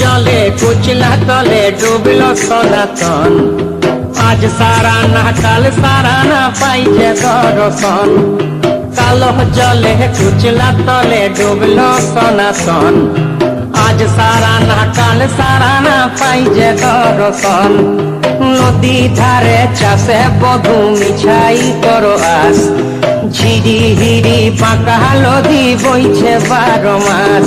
জলে কুচলা তলে ডুবল সনাতন। আজ সারা না, কাল সারা না পাইছে দর্শন। কালো জলে কুচলা তলে ডুবল সনাতন। আজ সারা না, কাল সারা না পাইছে দর্শন। নদী ধারে চাষে বধু মিছাই করো আস। ঝিরি হিরি পাকা নদী বইছে বারো মাস।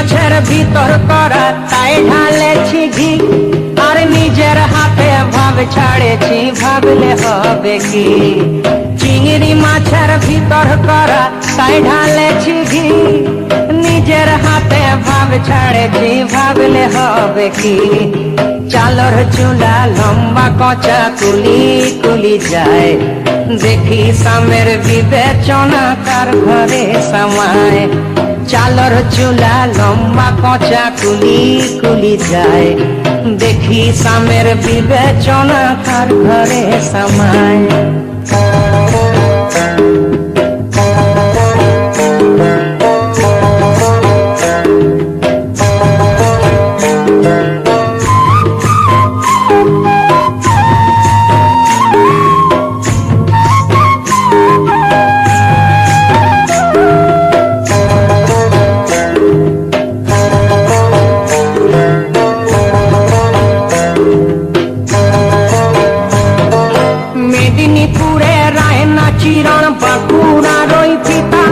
মাছের ভিতর করা, তাই ঢালেছি ঘি। আর নিজের হাতে ভাব ছাড়েছি ভাবলে হবে কি? চিংড়ি মাছের ভিতর করা, তাই ঢালেছি ঘি। নিজের হাতে ভাব ছাড়েছি ভাবলে হবে কি? চালর চুলা লম্বা কচা কুলি কুলি যায়। দেখি সামের বিবেচনা কার ঘরে সামায় চালর চুলা লম্বা কচা কুলি কুলি যায়। দেখি সামের বিবেচনা কার ঘরে সামায়। চিরণ বাঁকুড়া রই পিতা,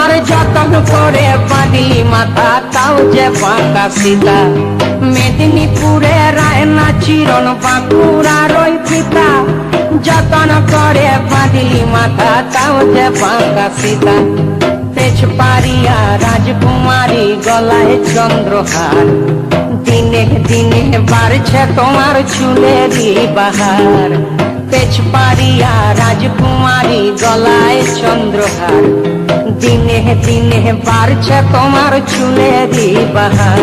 আর যতন করে বাঁধি মাথা, তাও যে পাকা সীতা। মেদিনীপুরে রায়না চিরণ বাঁকুড়া রই পিতা, যতন করে বাঁধি মাথা, তাও যে পাকা সীতা। তেজ পারিয়া রাজকুমারী গলায় চন্দ্রহার, দিনে দিনে বাড়ছে তোমার চুলেরই বাহার। পেছ পারিয়া রাজকুমারী গলায় চন্দ্রহার। দিনে দিনে বাড়ছে তোমার চুলেরই বাহার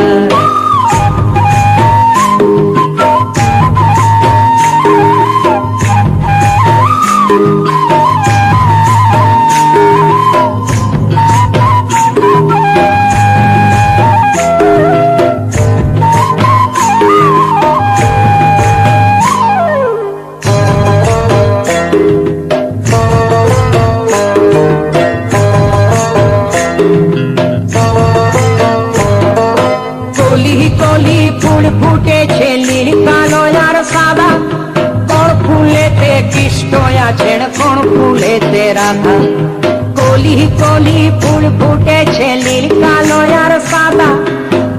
সাদা কোন ফুলেতে কৃষ্ণ আছেন? কোন ফুলেতে রাধা? কলি কলি ফুল ফুটেছে নীল কালো আর সাদা।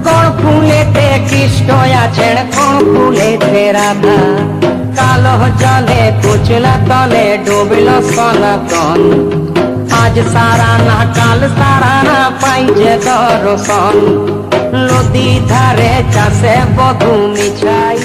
কোন ফুলেতে কৃষ্ণ আছেন? কোন ফুলেতে রাধা? কালো জলে কুচলা তলে ডুবল সনাতন আজ সারা না, কাল সারা না পাইছে দর্শন। নদী ধারে চাষে বধু মিছাই।